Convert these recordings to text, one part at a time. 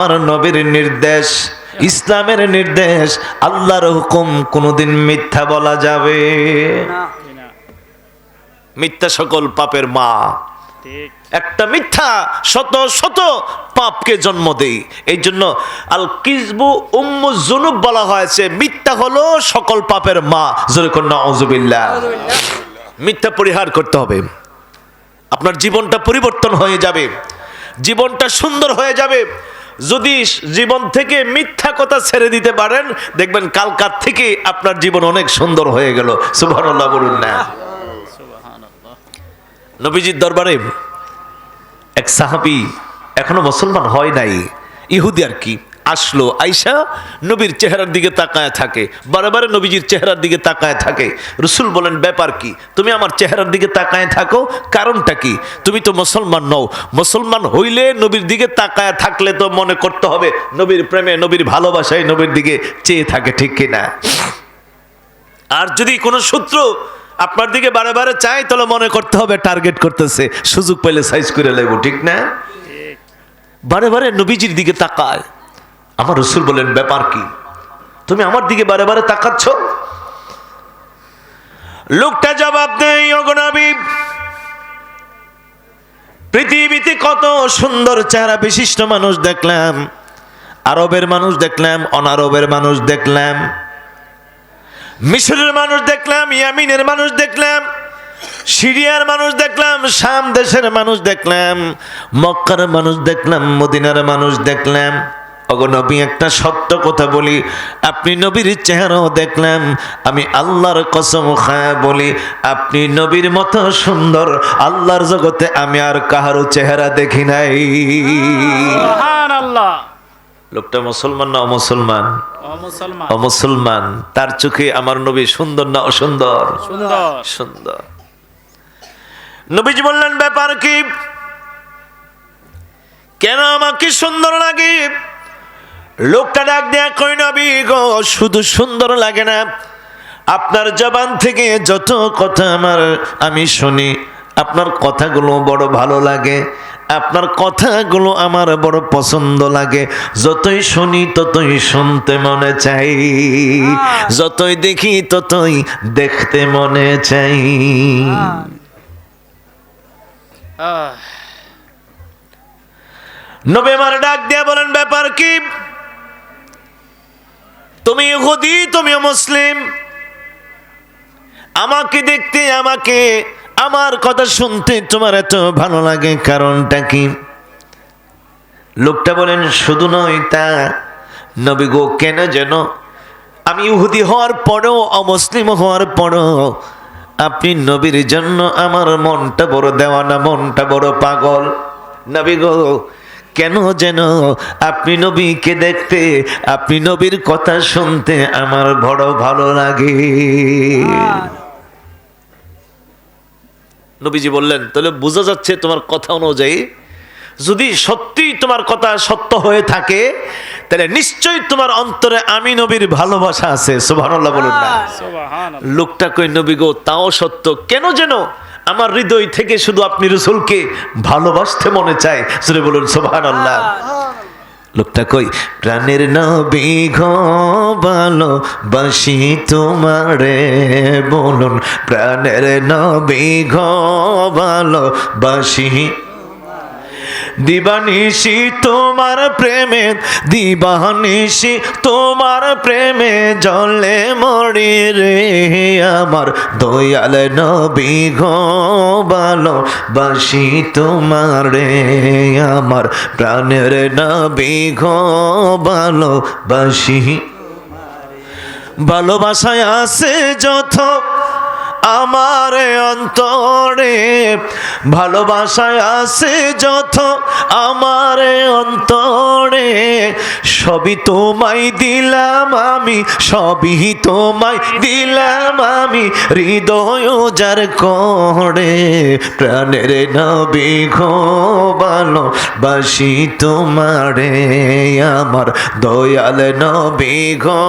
আমার নবীর নির্দেশ, ইসলামের নির্দেশ, আল্লাহর হুকুম কোনোদিন মিথ্যা বলা যাবে। মিথ্যা সকল পাপের মা। একটা মিথ্যা শত শত পাপকে জন্ম দেই। এই জন্য আল কিসবু উম্মু জুনুব বলা হয়েছে মিথ্যা হলো সকল পাপের মা। যেরকম নজুবিল্লাহ মিথ্যা পরিহার করতে হবে। আপনার জীবনটা পরিবর্তন হয়ে যাবে। জীবনটা সুন্দর হয়ে যাবে। যদি জীবন থেকে মিথ্যা কথা ছেড়ে দিতে পারেন দেখবেন কালকার থেকে আপনার জীবন অনেক সুন্দর হয়ে গেল। সুবহানাল্লাহ বলুন না। নবীজির দরবারে এক সাহাবি এখনও মুসলমান হয় নাই। ইহুদি আর কি। আসলো, আইসা নবীর চেহারার দিকে তাকায় থাকে বারে নবীজির চেহারার দিকে তাকায় থাকে। রসুল বলেন, ব্যাপার কি? তুমি আমার চেহারার দিকে তাকায় থাকো, কারণটা কি? তুমি তো মুসলমান নও। মুসলমান হইলে নবীর দিকে তাকায় থাকলে তো মনে করতে হবে, নবীর প্রেমে, নবীর ভালোবাসায় নবীর দিকে চেয়ে থাকে, ঠিক কিনা? আর যদি কোনো সূত্র আপনার দিকে বারে বারে চাই তাহলে মনে করতে হবে, টার্গেট করতেছে, সুযোগ পেলে সাইজ করে লাগবো ঠিক না? বারে বারে নবীজির দিকে তাকায়। আমার রসুল বলেন, ব্যাপার কি? তুমি আমার দিকে বারে বারে তাকাচ্ছ? লোকটা জবাব দেয় অগনাবি পৃথিবীতে কত সুন্দর চেহারা বিশিষ্ট মানুষ দেখলাম। আরবের মানুষ দেখলাম, অনারবের মানুষ দেখলাম। মিশরের মানুষ দেখলাম, ইয়ামিনের মানুষ দেখলাম। সিরিয়ার মানুষ দেখলাম, শাম দেশের মানুষ দেখলাম। মক্কার মানুষ দেখলাম, মদিনার মানুষ দেখলাম। অগো নবী একটা সত্য কথা বলি। আপনি নবীর চেহারাও দেখলাম আমি আল্লাহর কসম খায় বলি আপনি নবীর মতো সুন্দর আল্লাহর জগতে আমি আর কাহারও চেহারা দেখি নাই। সুবহানাল্লাহ। লোকটা মুসলমান না অমুসলমান। অমুসলমান। তার চোখে আমার নবী সুন্দর না অসুন্দর? সুন্দর। সুন্দর। নবীজি বললেন ব্যাপার কি? কেন আমাকে সুন্দর লাগে? লোকটা ডাক দেয়া কই নবী গো? শুধু সুন্দর লাগে না। আপনার জবান থেকে যত কথা আমার আমি শুনি। আপনার কথাগুলো বড় ভালো লাগে। আপনার কথাগুলো আমার বড় পছন্দ লাগে। যতই শুনি ততই শুনতে মনে চাই। যতই দেখি ততই দেখতে মনে চাই। আহ, নবে আমার ডাক দিয়া বলেন ব্যাপার কি? তুমি ইহুদি তুমিও মুসলিম। আমাকে দেখতে, আমাকে, আমার কথা শুনতে তোমার এত ভালো লাগে, কারণটা কি? লোকটা বলেন, শুধু নয় তা, নবী গো, কেন যেন আমি ইহুদি হওয়ার পরেও, অমুসলিম হওয়ার পরেও, আপনি নবীর জন্য আমার মনটা বড় দেওয়ানা, মনটা বড় পাগল। নবী গো কেন যেন আপনি নবীকে দেখতে আপনি নবীর কথা শুনতে আমার বড় ভালো লাগে। নবীজি বললেন তাহলে বোঝা যাচ্ছে তোমার কথা অনুযায়ী যদি সত্যি তোমার কথা সত্য হয়ে থাকে তাহলে নিশ্চয়ই তোমার অন্তরে আমি নবীর ভালোবাসা আছে। সুবহানাল্লাহ বলুন না। সুবহানাল্লাহ। লোকটা কই নবী গো তাও সত্য। কেন যেন আমার হৃদয় থেকে শুধু আপনি রসুলকে ভালোবাসতে মনে চায়। সুরে বলুন সোভান আল্লাহ লোকটা কই? প্রাণের নবী ভালো বাসি তোমারে। বলুন প্রাণের নবী ভালো ভালোবাসি দিবানিশি তোমার প্রেমে, দিবানিশি তোমার প্রেমে জলে মরি রে, আমার দয়াল নবী গো ভালো বাসি তোমারে আমার প্রাণের নবী ভালো বাসি। ভালোবাসায় আছে যত আমার অন্তরে ভালোবাসায় আছে যত, আমার অন্তরে সবই তোমায় দিলাম আমি, সবই তোমায় দিলাম আমি, হৃদয় যার করে প্রাণের নবী ঘো ভালো বাসি তোমারে, আমার দয়াল নবী ঘো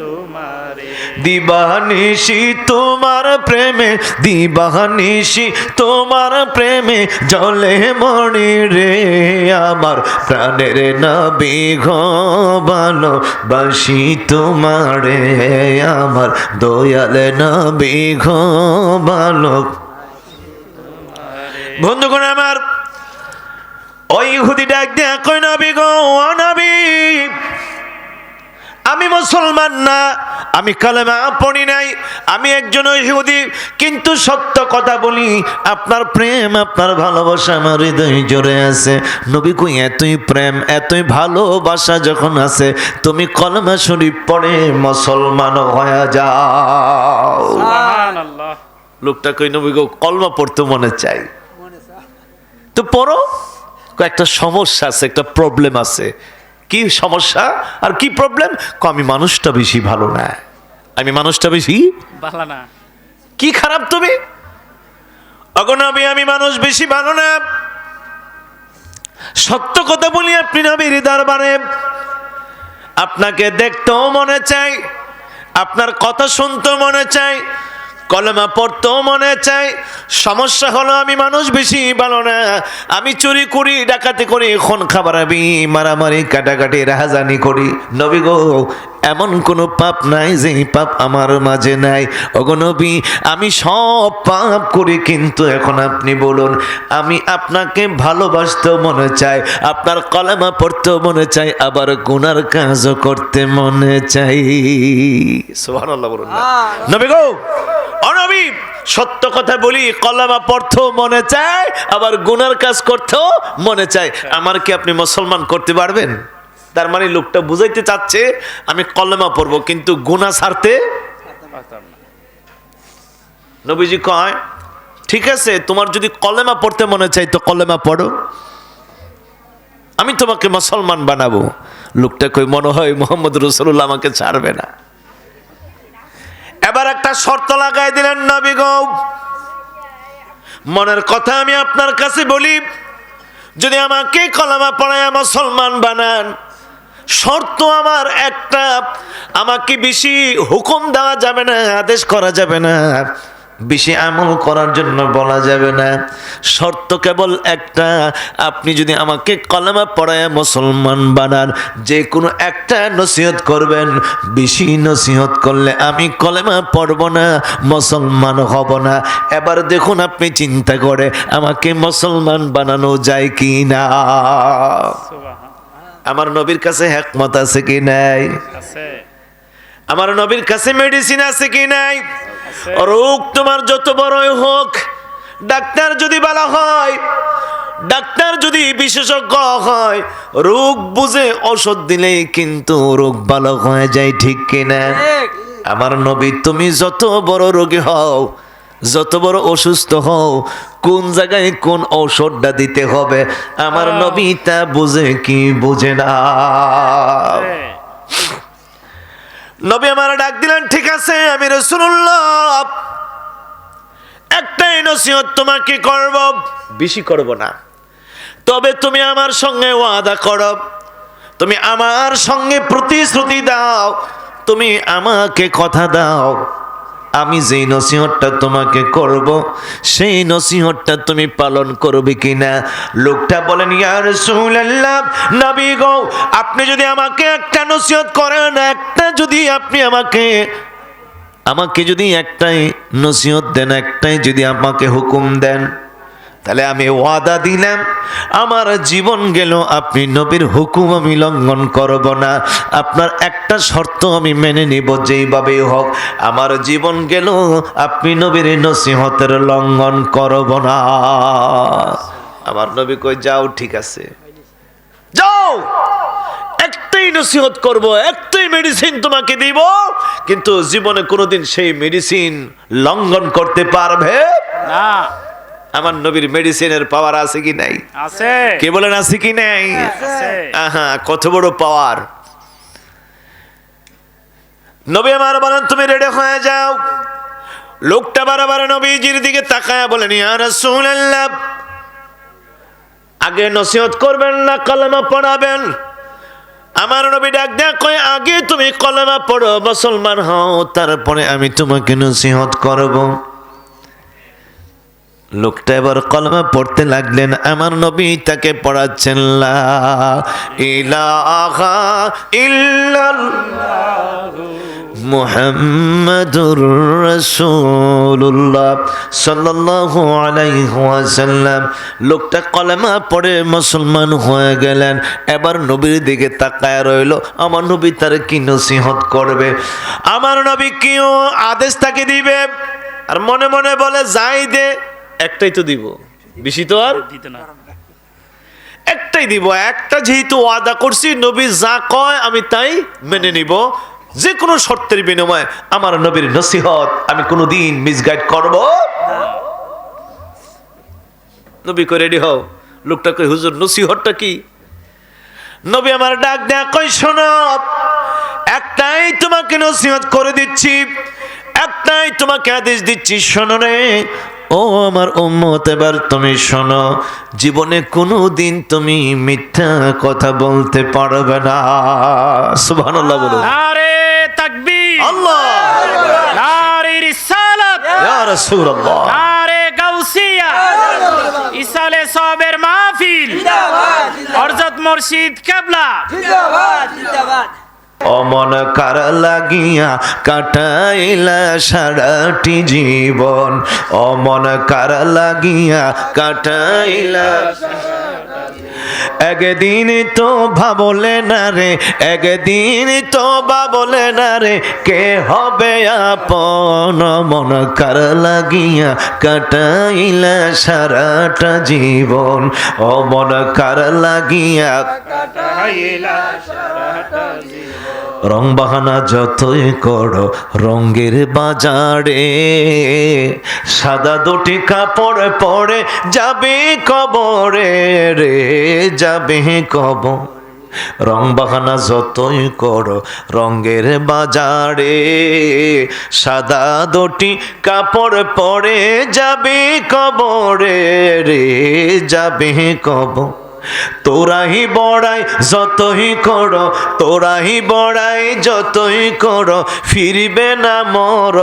তোমারে। দিবানিশি তোমার প্রেমে দিবানিশি তোমার প্রেমে জলে মনি রে। আমার প্রাণের নবী গো ভালোবাসি তোমারে। আমার দয়াল নবী গো ভালো বন্ধুগণ আমার ওই ইহুদি ডাক দেয়া কই নবী গো ও নবী। আমি মুসলমান না আমি কালেমা পড়ি নাই আমি একজন ইহুদি কিন্তু সত্য কথা বলি আপনার প্রেম আপনার ভালোবাসা আমার হৃদয় জোরে আছে। নবী কই এতই প্রেম এতই ভালোবাসা যখন আছে তুমি কলমা শরীফ পড়ে মুসলমান হয়ে যাও। লোকটা কই নবী গো কলমা পড়তে মনে চাই। তো পড়ো। একটা সমস্যা আছে একটা প্রবলেম আছে। কি সমস্যা আর কি প্রবলেম আমি মানুষটা বেশি ভালো না। আমি মানুষটা বেশি ভালো না। কি খারাপ তুমি? অগনবী আমি মানুষ বেশি ভালো না। সত্য কথা বলি আপনি নবীর দরবারে। আপনাকে দেখতেও মনে চাই। আপনার কথা শুনতেও মনে চাই। কলমা পড়তেও মনে চাই সমস্যা হলো আমি মানুষ বেশি ভালো না। আমি চুরি করি ডাকাতি করি খুন খাবার আমি মারামারি কাটাকাটি রাহাজানি করি। নবী গো এমন কোনো পাপ নাই যে পাপ আমার মাঝে নাই। ওগো আমি সব পাপ করি কিন্তু এখন আপনি বলুন আমি আপনাকে ভালোবাসতেও মনে চাই। আপনার কলেমা পড়তেও মনে চাই আবার গুনার কাজও করতে মনে চাই। সুবহানাল্লাহ বলুন। নবী গো সত্য কথা বলি, কলামা পড়তেও মনে চায়, আবার গুনার কাজ করতেও মনে চায়। আমার কি আপনি মুসলমান করতে পারবেন? তার মানে লোকটা বুঝাইতে চাচ্ছে, আমি কলেমা পড়ব, কিন্তু গুনা ছাড়তে নবীজি কয়, ঠিক আছে, তোমার যদি কলেমা পড়তে মনে চাই তো কলেমা পড়ো। আমি তোমাকে মুসলমান বানাবো। লোকটা কই মনে হয় মোহাম্মদ রসুল্লাহ আমাকে ছাড়বে না। এবার একটা শর্ত লাগাই দিলেন নবী গো। মনের কথা আমি আপনার কাছে বলি, যদি আমাকে কলামা পড়ায় মুসলমান বানান, শর্ত আমার একটা, আমাকে বেশি হুকুম দেওয়া যাবে না, আদেশ করা যাবে না। বেশি আমল করার জন্য বলা যাবে না। শর্ত কেবল একটা আপনি যদি আমাকে কলামা পড়ায় মুসলমান বানান যে কোনো একটা নসিহত করবেন। বেশি নসিহত করলে আমি কলেমা পড়ব না মুসলমান হব না। এবার দেখুন আপনি চিন্তা করে আমাকে মুসলমান বানানো যায় কি না আমার নবীর কাছে হ্যাকমত আছে কি নাই? আমার নবীর কাছে মেডিসিন আছে কি নাই? রোগ তোমার যত বড়ই হোক ডাক্তার যদি বলা হয় ডাক্তার যদি বিশেষজ্ঞ হয় রোগ বুঝে ওষুধ দিলেই কিন্তু রোগ ভালো হয়ে যায় ঠিক কিনা? আমার নবী তুমি যত বড় রোগী হও যত বড় অসুস্থ হও কোন জায়গায় কোন ঔষধটা দিতে হবে? আমার নবী তা বুঝে কি বুঝে না? আছে। নবী আমার ডাক দিলেন, ঠিক আছে, আমি রসুল্লাহ একটাই নসিহত তোমাকে করব, বেশি করব না। তবে তুমি আমার সঙ্গে ওয়াদা করো, তুমি আমার সঙ্গে প্রতিশ্রুতি দাও, তুমি আমাকে কথা দাও। আমি যেই নসিহতটা তোমাকে করব, সেই নসিহতটা তুমি পালন করবে কিনা? লোকটা বলেন ইয়ার রাসূলুল্লাহ, নবী গো, আপনি যদি আমাকে একটা নসিহত করেন, একটা যদি আপনি আমাকে আমাকে যদি একটাই নসিহত দেন, একটাই যদি আমাকে হুকুম দেন তাহলে আমি ওয়াদা দিলাম, আমার জীবন গেল, আপনি নবীর হুকুম আমি লঙ্ঘন করব না। আপনার একটা শর্ত আমি মেনে নিব যেইভাবে হোক, আমার জীবন গেল, আপনি নবীর নসিহতের লঙ্ঘন করব না। আমার নবী কই যাও, ঠিক আছে। যাও, একটাই নসিহত করব, একটাই মেডিসিন তোমাকে দিব, কিন্তু জীবনে কোনোদিন সেই মেডিসিন লঙ্ঘন করতে পারবে? না। আমার নবীর মেডিসিনের পাওয়ার আছে কি নাই? আছে। কে বলেন আছে কি নাই? আছে। আহা কত বড় পাওয়ার নবী আমার বলেন তুমি রেডি হয়ে যাও। লোকটা বারবার নবীজির দিকে তাকায় বলেন ইয়া রাসূলুল্লাহ। আগে নসিহত করবেন না কলমা পড়াবেন। আমার নবী ডাক দেয়া কয় আগে তুমি কলেমা পড়ো মুসলমান হও তারপরে আমি তোমাকে নসিহত করব। লোকটা এবার কলমা পড়তে লাগলেন, আমার নবী তাকে পড়াচ্ছেন মুহাম্মাদুর রাসূলুল্লাহ সাল্লাল্লাহু আলাইহি ওয়াসাল্লাম। লোকটা কলেমা পড়ে মুসলমান হয়ে গেলেন। এবার নবীর দিকে তাকায় রইল, আমার নবী তার কি নসিহত করবে? আমার নবী কি আদেশ তাকে দিবে? আর মনে মনে বলে, যাই দে। একটাই তো দিব। বেশি তো আর? দিতে না। একটাই দিব। একটা যেহেতু ওয়াদা করছি নবী যা কয় আমি তাই মেনে নিব। যে কোনো শর্তের বিনিময়ে আমার নবীর নসিহত আমি কোনোদিন মিসগাইড করব নবী কই রেডি হও। লোকটা কই হুজুর নসিহতটা কি? নবী আমার ডাক দেয়া কই শোনো একটাই তোমাকে নসিহত করে দিচ্ছি একটাই তোমাকে আদেশ দিচ্ছি শোনো রে ও আমার উম্মত এবার তুমি শোনো জীবনে কোনো দিন তুমি মিথ্যা কথা বলতে পারবে না। সুবহানাল্লাহ বলুন নারে তাকবীর। আল্লাহ। নারে রিসালাত। ইয়া রাসূলুল্লাহ। নারে গাউসিয়া। ইসালে সবের মাহফিল। হযরত মুর্শিদ কেবলা। জিন্দাবাদ জিন্দাবাদ। অমন কার লাগিয়া কাটাইলা সারাটি জীবন? অমন কার লাগিয়া কাটাইলা একদিন তো ভাবলে না রে, একদিন তো ভাবলে না রে, কে হবে আপন? মন কার লাগিয়া কাটাইলা সারাটা জীবন? ও মন কার লাগিয়া রং বাহানা যতই করো রঙ্গের বাজারে সাদা দুটি কাপড় পরে যাবে কবরে রে, যাবে কব রং বাহানা যতই করো রঙ্গের বাজারে সাদা দুটি কাপড় পরে যাবে কবরে রে, যাবে কব তোরাহি বড়াই যতই করো তোরাহি বড়াই যতই করো, ফিরবে না মর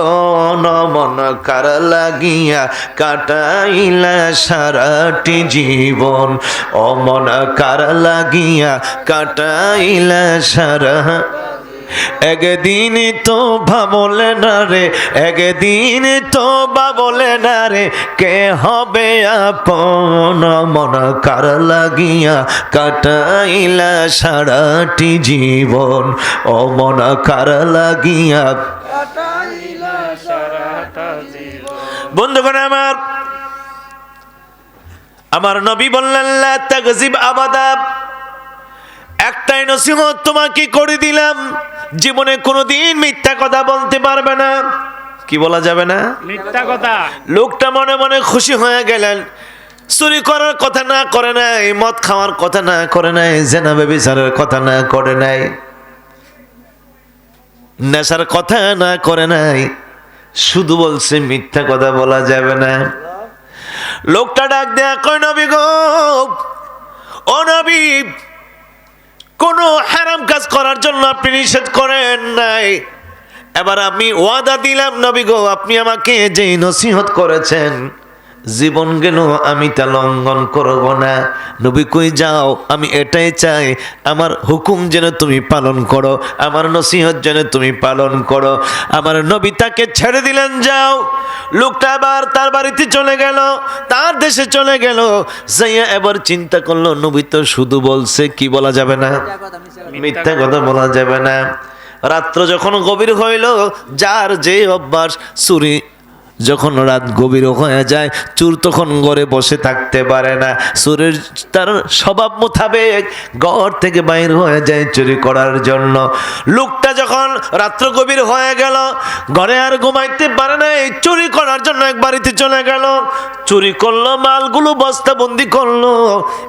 নমন কার লাগিয়া কাটাইলা সারাটি জীবন। অমন কার লাগিয়া কাটাইলা সারা একদিন তো ভাবলে না রে একদিন তো বাবলে না রে কে হবে আপন? মন কার লাগিয়া কাটাইলা সারাটি জীবন? ও মন কার লাগিয়া বন্ধুগণ আমার আমার নবী বললেন লা তাগজিব আবাদা। একটাই নসিহত তোমাকে করে দিলাম। জীবনে কোনোদিন মিথ্যা কথা বলতে পারবে না। কি বলা যাবে না? মিথ্যা কথা। লোকটা মনে মনে খুশি হয়ে গেলেন। চুরি করার কথা না করে নাই মদ খাওয়ার কথা না করে নাই জেনা বেবিচারের কথা না করে নাই নেশার কথা না করে নাই শুধু বলছে মিথ্যা কথা বলা যাবে না। লোকটা ডাক দেয়া কয় নবী গো ও নবী কোনো হারাম কাজ করার জন্য আপনি নিষেধ করেন নাই। এবার আমি ওয়াদা দিলাম, নবী গো, আপনি আমাকে যে নসিহত করেছেন জীবন গেল আমি তা লঙ্ঘন করব না। নবী কই, যাও, আমি এটাই চাই। আমার হুকুম যেন তুমি পালন করো, আমার নসিহত যেন তুমি পালন করো। আমার নবী তাকে ছেড়ে দিলেন, যাও। লোকটা আবার তার বাড়িতে চলে গেল, তার দেশে চলে গেল। যাইয়া এবার চিন্তা করল, নবী তো শুধু বলছে, কি বলা যাবে না? মিথ্যা কথা বলা যাবে না। রাত্র যখন গভীর হইল, যার যে অভ্যাস, চুরি যখন রাত গভীর হয়ে যায় চুর তখন ঘরে বসে থাকতে পারে না। চুরের তার স্বভাব মোতাবেক ঘর থেকে বাইর হয়ে যায় চুরি করার জন্য। লোকটা যখন রাত্র গভীর হয়ে গেল, ঘরে আর ঘুমাইতে পারে না, এই চুরি করার জন্য এক বাড়িতে চলে গেল। চুরি করল, মালগুলো বস্তাবন্দি করল।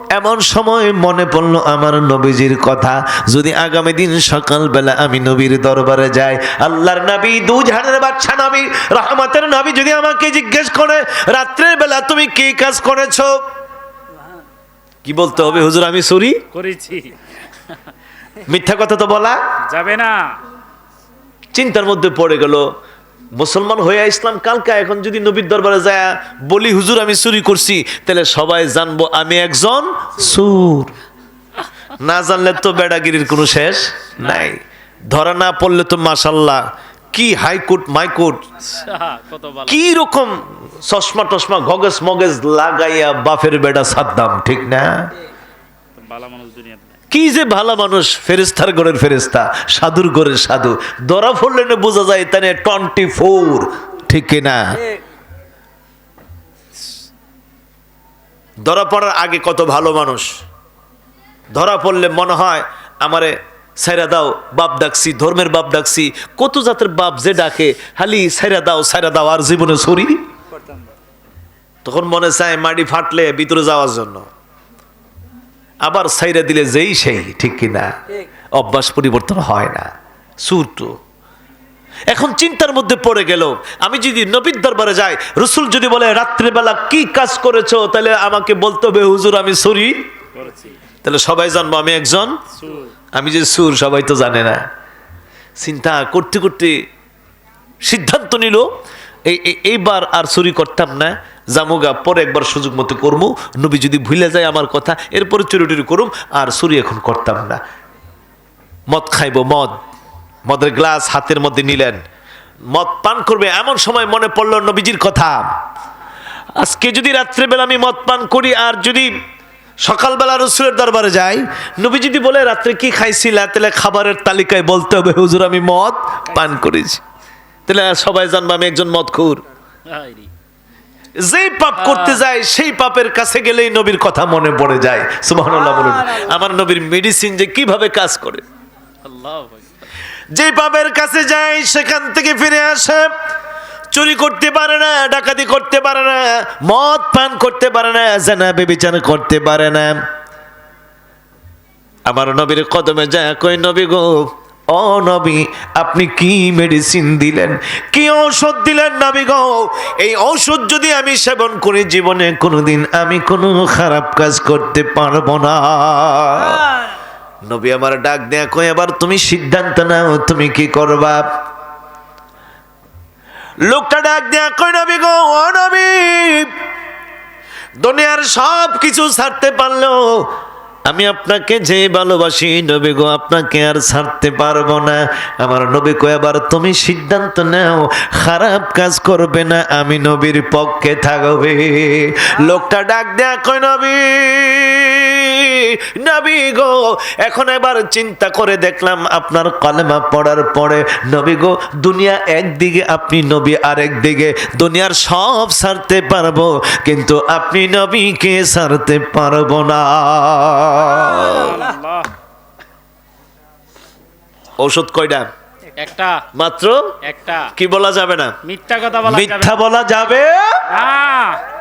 এমন সময় মনে পড়ল, আমার নবীজির কথা, যদি আগামী দিন সকালবেলা আমি নবীর দরবারে যাই, আল্লাহর নবী ঝাড়ের বাচ্চা নবী, রহমতের নবী যদি আমাকে জিজ্ঞেস করে রাত্রের বেলা তুমি কি কাজ করেছ? কি বলতে হবে হুজুর আমি সরি? করেছি। মিথ্যা কথা তো বলা। যাবে না। চিন্তার মধ্যে পড়ে গেল মুসলমান হয়ে ইসলাম কালকা এখন যদি নবীর দরবারে যায় বলি হুজুর আমি চুরি করছি। তাহলে সবাই জানব আমি একজন সুর। না জানলে তো বেড়াগিরির কোনো শেষ নাই। ধরা না পড়লে তো মাসাল্লাহ কি হাইকোর্ট মাইকোর্ট কি রকম চশমা টশমা গগজ মগজ লাগাইয়া বাফের বেড়া সাদ্দাম, ঠিক না। কি যে ভালো মানুষ ফেরেস্তার ঘরের ফেরেস্তা সাধুর ঘরের সাধু। দরা পড়লে না বোঝা যায় তানে টোয়েন্টি ফোর ঠিক কিনা ধরা পড়ার আগে কত ভালো মানুষ। ধরা পড়লে মনে হয় আমারে সাইরা দাও বাপ ডাকছি ধর্মের বাপ ডাকছি কত জাতের বাপ যে ডাকে হালি সাইরা দাও সাইরা দাও আর জীবনে সরি তখন মনে চায় মাটি ফাটলে ভিতরে যাওয়ার জন্য। আবার সাইরা দিলে যেই সেই ঠিক কিনা। অভ্যাস পরিবর্তন হয় না। সুরটু। এখন চিন্তার মধ্যে পড়ে গেল আমি যদি নবীর দরবারে যাই রসুল যদি বলে রাত্রিবেলা কি কাজ করেছ? তাহলে আমাকে বলতে হবে হুজুর আমি সরি তাহলে সবাই জানব আমি একজন আমি যে সুর সবাই তো জানে না। চিন্তা করতে করতে সিদ্ধান্ত নিল, এই, এই- এইবার আর চুরি করতাম না জামুগা পরে একবার সুযোগ মতো করব নবী যদি ভুলে যায় আমার কথা, এরপরে চুরি টুরি করুম, আর চুরি এখন করতাম না। মদ খাইব, মদ। মদের গ্লাস হাতের মধ্যে নিলেন। মদ পান করবে এমন সময় মনে পড়ল নবীজির কথা। আজকে যদি রাত্রেবেলা আমি মদ পান করি, আর যদি সকালবেলা রসুলের দরবারে যাই। নবী যদি বলে রাত্রে কি খাইছিলা? তাহলে খাবারের তালিকায় বলতে হবে হুজুর আমি মদ পান করেছি। তাহলে সবাই জানব আমি একজন মদখুর। যেই পাপ করতে যায় সেই পাপের কাছে গেলেই নবীর কথা মনে পড়ে যায়। সুবহানাল্লাহ বলুন। আমার নবীর মেডিসিন যে কীভাবে কাজ করে। আল্লাহু। যে পাপের কাছে যায় সেখান থেকে ফিরে আসে। চুরি করতে পারে না ডাকাতি করতে পারে না মদ পান করতে পারে না জানা বেবিচার করতে পারে না। আমার নবীর কদমে যা কই নবী গো ও নবী আপনি কি মেডিসিন দিলেন? কি ঔষধ দিলেন নবী গো? এই ঔষধ যদি আমি সেবন করি জীবনে কোনোদিন আমি কোনো খারাপ কাজ করতে পারব না। নবী আমার ডাক দেয়া কই এবার তুমি সিদ্ধান্ত নাও তুমি কি করবা? লোকটা ডাক দেয়া কই নবী গো? ও নবী! দুনিয়ার সব কিছু ছাড়তে পারল আমি আপনাকে যে ভালোবাসি, নবী গো, আপনাকে আর ছাড়তে পারব না। আমার নবী কো এবার তুমি সিদ্ধান্ত নাও, খারাপ কাজ করবে না, আমি নবীর পক্ষে থাকবে। লোকটা ডাক দেয়া কই নবী নবী গো, এখন এবার চিন্তা করে দেখলাম আপনার কলেমা পড়ার পরে, নবী গো, দুনিয়া একদিকে, আপনি নবী আরেক দিকে, দুনিয়ার সব ছাড়তে পারব, কিন্তু আপনি নবীকে ছাড়তে পারব না। ঔষধ কয়টা? একটা। মাত্র? একটা। কি বলা যাবে না? মিথ্যা কথা বলা যাবে মিথ্যা বলা যাবে? না।